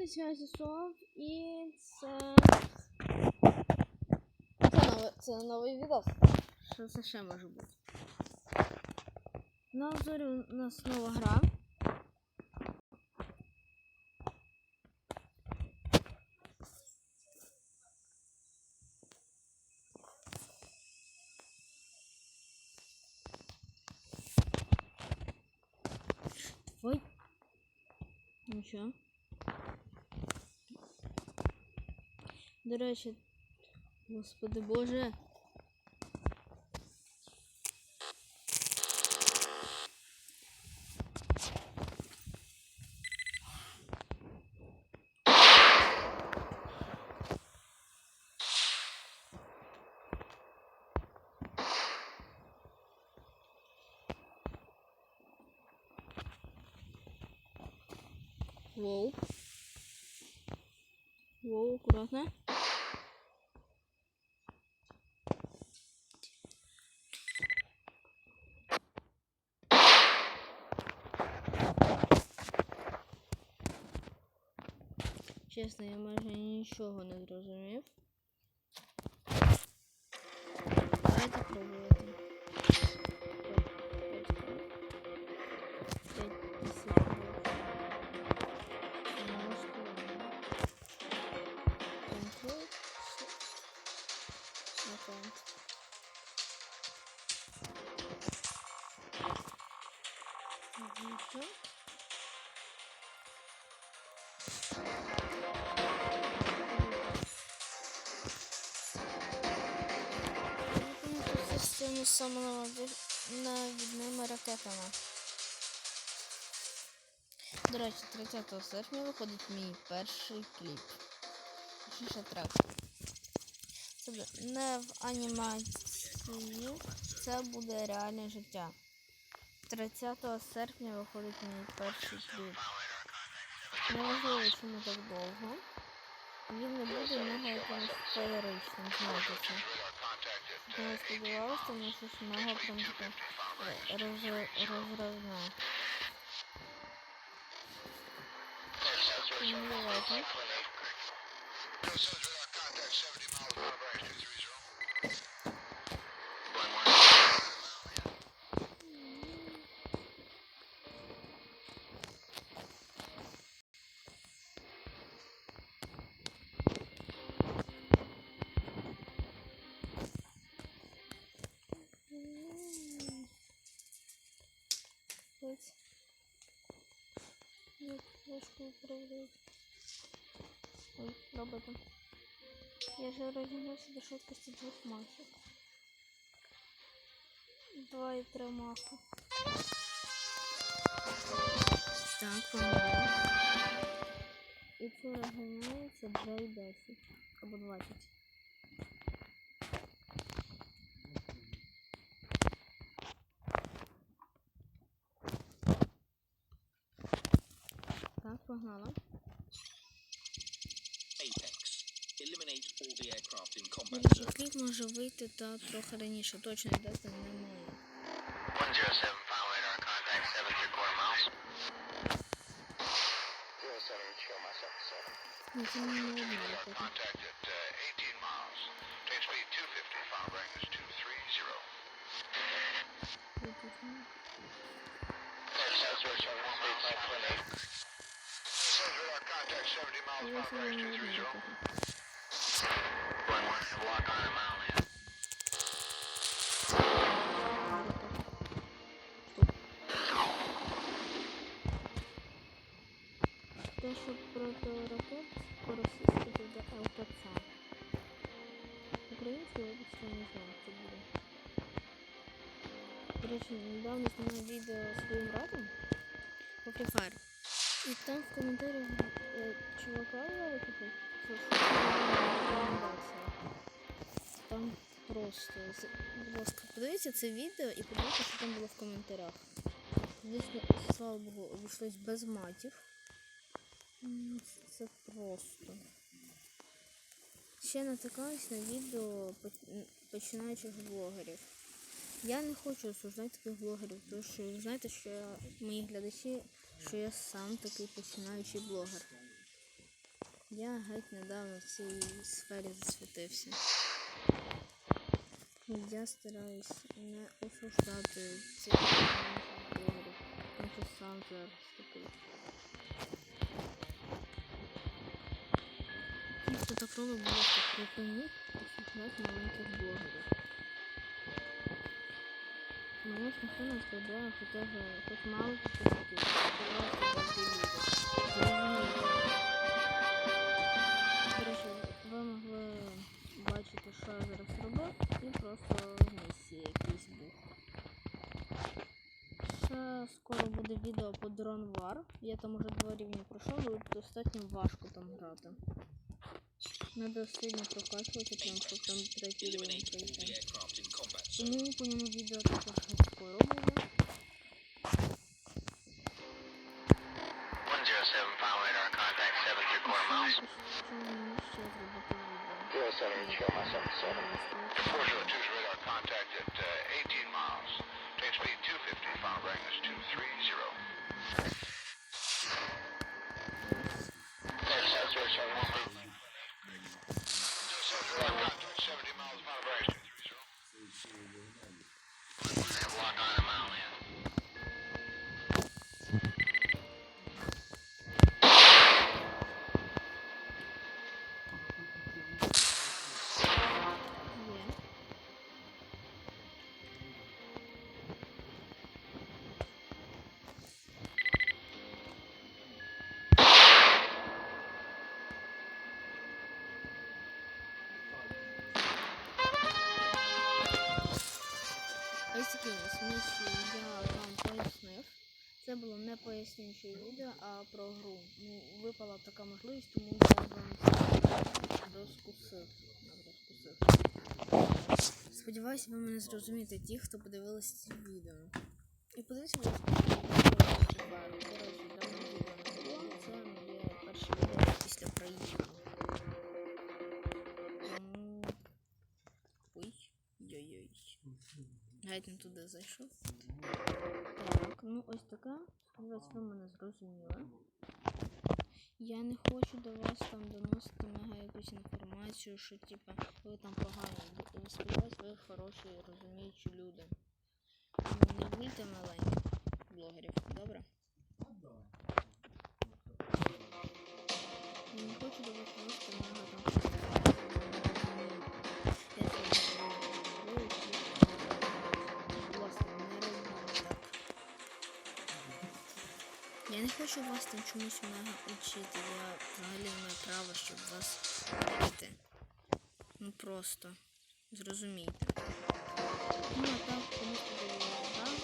на связі Сов і це. Це новий, це новий відос. Що це ще може бути? На обзорі у нас нова гра. Ой. Нічого. До речі, господи боже. Воу. Воу, аккуратно. Чесно, я майже нічого не зрозумів. Давайте пробувати. Аккаунт. З цими ракетами. До речі, 30 серпня виходить мій перший кліп. Точніше трек. Це буде не в анімації, це буде реальне життя. 30 серпня виходить мій перший кліп. Неважливо, чому так довго. Він не буде мега якимось феєричним, знаєте це. Я сподівалася, тому що ж мега прям таке е, роз- Ось. Як важко управляти. Ой, роботом. Я вже розігнався до швидкості двох махів. Два і три махи. Так, погнали. І це розганяється 2 і 10. Або 20. Zone. кліп може вийти та трохи раніше. Точно дати немає. 107 final radar contact 7 Те, що проти ракет по-російськи буде ЛПЦ. Українською, вибачте, не знаю, це буде. До речі, недавно знімав відео своїм братом по Free Fire. І там в коментарях чувака звали, типу. Там просто, будь подивіться це відео і подивіться, що там було в коментарях. Звісно, слава Богу, обійшлось без матів. Це просто. Ще натикаюсь на відео починаючих блогерів. Я не хочу осуждати таких блогерів, тому що ви знаєте, що я, мої глядачі, що я сам такий починаючий блогер. Я геть недавно в цій сфері засвітився. Я стараюсь не осуждати цих тому що сам зараз такий. Ті, так робить, будь ласка, припиніть осуждати маленьких блогерів. Ніхто не складає хоча б хоч мало підписників, Ще скоро буде відео по Drone War. Я там уже два рівні пройшов, і достатньо важко там грати. Надо сильно прокачувати, прям щоб там третій рівень пройти. Тому по ньому відео також скоро буде. 107, final radar contact 7 three quarter miles. Що мені ще зробити відео? 07, show my 77. 402's radar contact at uh, 18 miles. Train speed 250, Outbound Radius 230. Це було не пояснююче відео, а про гру. Ну, випала така можливість, тому я вам розкусив. Сподіваюся, ви мене зрозумієте ті, хто подивилися ці відео. І подивіться, було. Це моє перше відео після проїзду. Ой, йой-йой. Геть туди зайшов. Ну ось така. Сподіваюсь, ви мене зрозуміли. Я не хочу до вас там доносити мега якусь інформацію, що типа ви там погані. Сподіваюсь, ви хороші, розуміючі люди. Ну, Не будьте маленьких блогерів, добре? хочу вас там чомусь мега учити. Я взагалі маю право, щоб вас вчити. Ну просто зрозумійте. Ну а так, комусь подивилися, так?